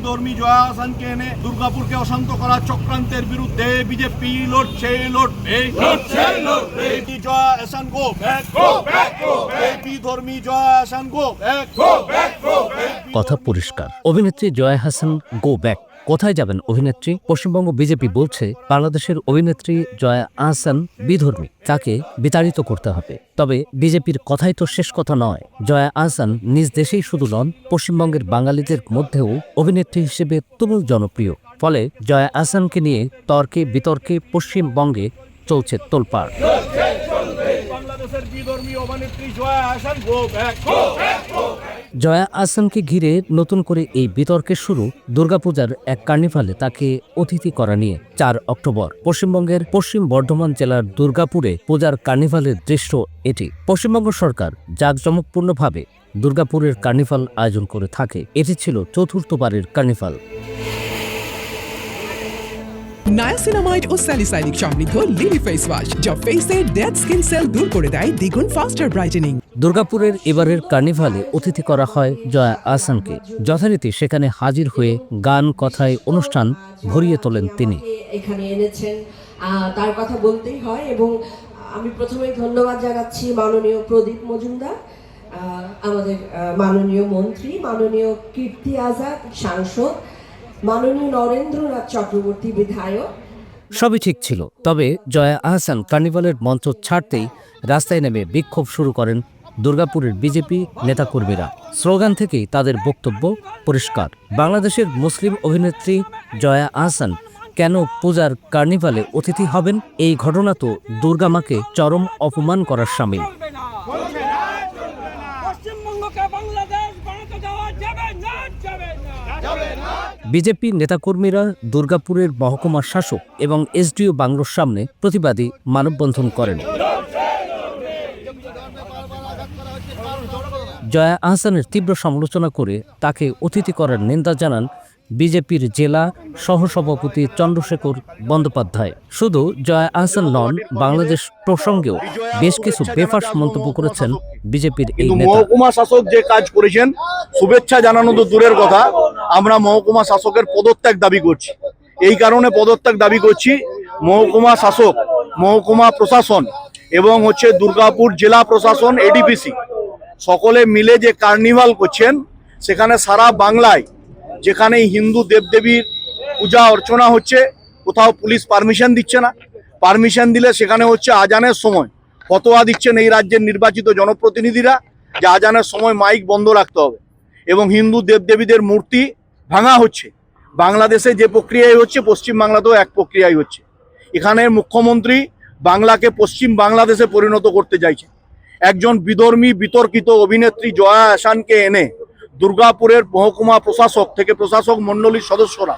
বিধর্মী জয়া হাসানকে এনে দুর্গাপুরকে অশান্ত করার চক্রান্তের বিরুদ্ধে বিজেপি লড়ছে লড়বে। লড়ছে লড়বে। Joya Hasan go back go back go বিধর্মী Joya Hasan go back go. Back go কথা পরিষ্কার। অভিনেত্রী জয়া হাসান গো ব্যাক। কোথায় যাবেন, অভিনেত্রী? পশ্চিমবঙ্গ বিজেপি বলছে, বাংলাদেশের অভিনেত্রী জয়া আহসান বিধর্মী, তাকে বিতাড়িত করতে হবে। তবে বিজেপির কথাই তো শেষ কথা নয়। জয়া আহসান নিজ দেশেই শুধু নন, পশ্চিমবঙ্গের বাঙালিদের মধ্যেও অভিনেত্রী হিসেবে তুমুল জনপ্রিয়। ফলে জয়া আহসানকে নিয়ে তর্কে বিতর্কে পশ্চিমবঙ্গে চলছে তোলপাড়। জয়া আহসানকে ঘিরে নতুন করে এই বিতর্কের শুরু দুর্গাপূজার এক কার্নিভালে তাকে অতিথি করা নিয়ে চার অক্টোবর। পশ্চিমবঙ্গের পশ্চিম বর্ধমান জেলার দুর্গাপুরে পূজার কার্নিভালের দৃশ্য এটি। পশ্চিমবঙ্গ সরকার জাঁকজমকপূর্ণভাবে দুর্গাপুরের কার্নিভাল আয়োজন করে থাকে। এটি ছিল চতুর্থবারের কার্নিভাল। নায়াসিনামাইড ও স্যালিসাইলিক সমৃদ্ধ লিলি ফেস ওয়াশ যা ফেসের ডেড স্কিন সেল দূর করে দেয় দ্বিগুণ ফাস্টার ব্রাইটেনিং দুর্গাপুরের এবারের কার্নিভালে অতিথি করা হয় জয়া আহসানকে। যথারীতি সেখানে হাজির হয়ে গান কথায় অনুষ্ঠান ভরিয়ে তোলেন তিনি। এখানে এনেছেন তার কথা বলতেই হয় এবং আমি প্রথমে ধন্যবাদ জানাচ্ছি মাননীয় প্রদীপ মজুমদার আমাদের মাননীয় মন্ত্রী মাননীয় কীর্তি আজাদ সাংসদ মাননীয় নরেন্দ্রনাথ চক্রবর্তী বিধায়ক। সবই ঠিক ছিল, তবে জয়া আহসান কার্নিভালের মঞ্চ ছাড়তেই রাস্তায় নেমে বিক্ষোভ শুরু করেন দুর্গাপুরের বিজেপি নেতাকর্মীরা। স্লোগান থেকেই তাদের বক্তব্য পরিষ্কার। বাংলাদেশের মুসলিম অভিনেত্রী জয়া আহসান কেন পূজার কার্নিভালে অতিথি হবেন? এই ঘটনা তো দুর্গামাকে চরম অপমান করার সামিল। বিজেপি নেতাকর্মীরা দুর্গাপুরের মহকুমার শাসক এবং এসডিও বাংলোর সামনে প্রতিবাদী মানববন্ধন করেন। জয়া আহসানের তীব্র সমালোচনা করে তাকে অতিথি করার নিন্দা জানান বিজেপির জেলা সহসভাপতি চন্দ্রশেখর বন্দ্যোপাধ্যায়। শুধু জয়া আহসান নন বাংলাদেশ প্রসঙ্গেও বেশ কিছু বেফাস মন্তব্য করেছেন বিজেপির এই মহকুমা শাসক যে কাজ করেছেন শুভেচ্ছা জানানো তো দূরের কথা আমরা মহকুমা শাসকের পদত্যাগ দাবি করছি। এই কারণে পদত্যাগ দাবি করছি মহকুমা শাসক মহকুমা প্রশাসন এবং হচ্ছে দুর্গাপুর জেলা প্রশাসন এডিপিসি সকলে মিলে যে কার্নিভাল করছেন সেখানে সারা বাংলায় যেখানে হিন্দু দেবদেবীর পূজা, অর্চনা হচ্ছে, কোথাও পুলিশ পারমিশন দিচ্ছে না। পারমিশন দিলে সেখানে হচ্ছে আজানের সময় ফতোয়া দিচ্ছেন এই রাজ্যের নির্বাচিত জনপ্রতিনিধিরা যে আজানের সময় মাইক বন্ধ রাখতে হবে এবং হিন্দু দেবদেবীদের মূর্তি ভাঙা হচ্ছে। বাংলাদেশে যে প্রক্রিয়ায় হচ্ছে, পশ্চিম বাংলাতেও এক প্রক্রিয়ায় হচ্ছে। এখানে মুখ্যমন্ত্রী বাংলাকে পশ্চিম বাংলাদেশে পরিণত করতে চাইছে। একজন বিধর্মী, বিতর্কিত অভিনেত্রী জয়া আসানকে এনে দুর্গাপুরের মহকুমা প্রশাসক থেকে প্রশাসক মণ্ডলীর সদস্যরা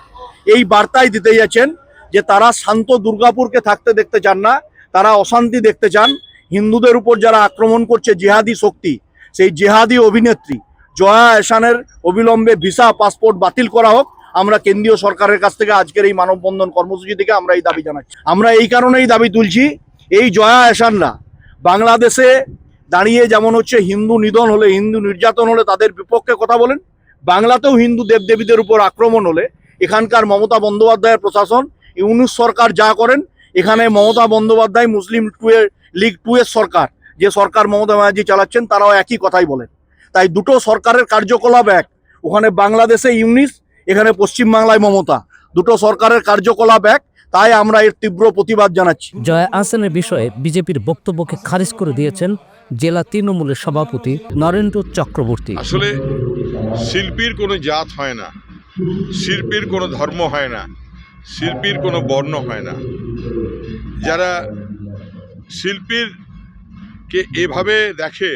এই বার্তাই দিতে যাচ্ছেন যে তারা শান্ত দুর্গাপুরকে থাকতে দেখতে চান না, তারা অশান্তি দেখতে চান। হিন্দুদের উপর যারা আক্রমণ করছে জেহাদি শক্তি, সেই জেহাদি অভিনেত্রী জয়া এসানের অবিলম্বে ভিসা, পাসপোর্ট বাতিল করা হোক। আমরা কেন্দ্রীয় সরকারের কাছ থেকে আজকের এই মানববন্ধন কর্মসূচি থেকে আমরা এই দাবি জানাচ্ছি। আমরা এই কারণেই দাবি তুলছি, এই জয়া এসানরা বাংলাদেশে দাঁড়িয়ে যেমন হচ্ছে হিন্দু নিধন হলে, হিন্দু নির্যাতন হলে তাদের বিপক্ষে কথা বলেন। বাংলাতেও হিন্দু দেবদেবীদের উপর আক্রমণ হলে এখানকার মমতা বন্দ্যোপাধ্যায়ের প্রশাসন, ইউনুস সরকার যা করেন, এখানে মমতা বন্দ্যোপাধ্যায় মুসলিম টু এর লিগ টু এর সরকার, যে সরকার মমতা ব্যানার্জি চালাচ্ছেন তারাও একই কথাই বলেন। তাই দুটো সরকারের কার্যকলাপ এক। ওখানে বাংলাদেশে ইউনিস, এখানে পশ্চিমবাংলায় মমতা। দুটো সরকারের কার্যকলাপ এক। তাই আমরা এর তীব্র প্রতিবাদ জানাচ্ছি। জয়া আহসানের বিষয়ে বিজেপির বক্তব্যকে খারিজ করে দিয়েছেন জেলা তৃণমূলের সভাপতি নরেন্দ্র চক্রবর্তী। আসলে শিল্পীর কোনো জাত হয় না, শিল্পীর কোনো ধর্ম হয় না, শিল্পীর কোনো বর্ণ হয় না। যারা শিল্পীর কে এভাবে দেখে,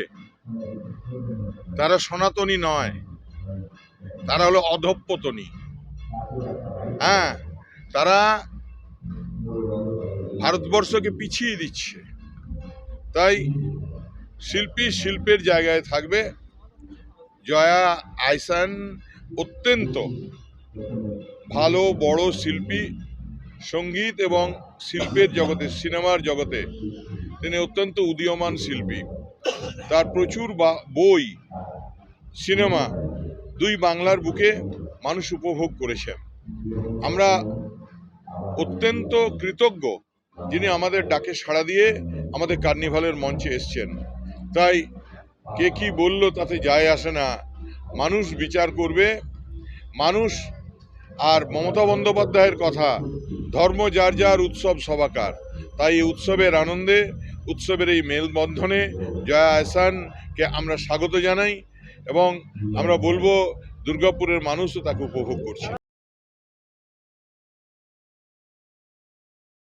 তারা সনাতনী নয়, তারা হলো অধঃপতনী। হ্যাঁ তারা ভারতবর্ষকে পিছিয়ে দিচ্ছে। তাই শিল্পী শিল্পের জায়গায় থাকবে। জয়া আইসান অত্যন্ত ভালো, বড় শিল্পী, সংগীত এবং শিল্পের জগতে, সিনেমার জগতে। তিনি অত্যন্ত উদীয়মান শিল্পী। তার প্রচুর বই, সিনেমা দুই বাংলার বুকে মানুষ উপভোগ করেছেন। আমরা অত্যন্ত কৃতজ্ঞ যিনি আমাদের ডাকে সাড়া দিয়ে আমাদের কার্নিভালের মঞ্চে এসছেন। তাই কে কি বলল তাতে যায় আসে না। মানুষ বিচার করবে, মানুষ আর মমতা বন্দ্যোপাধ্যায়ের কথা, ধর্ম যার যার উৎসব সবাকার তাই এই উৎসবের আনন্দে, উৎসবের এই মেলবন্ধনে জয়া আহসানকে আমরা স্বাগত জানাই এবং আমরা বলব দুর্গাপুরের মানুষও তাকে উপভোগ করছে।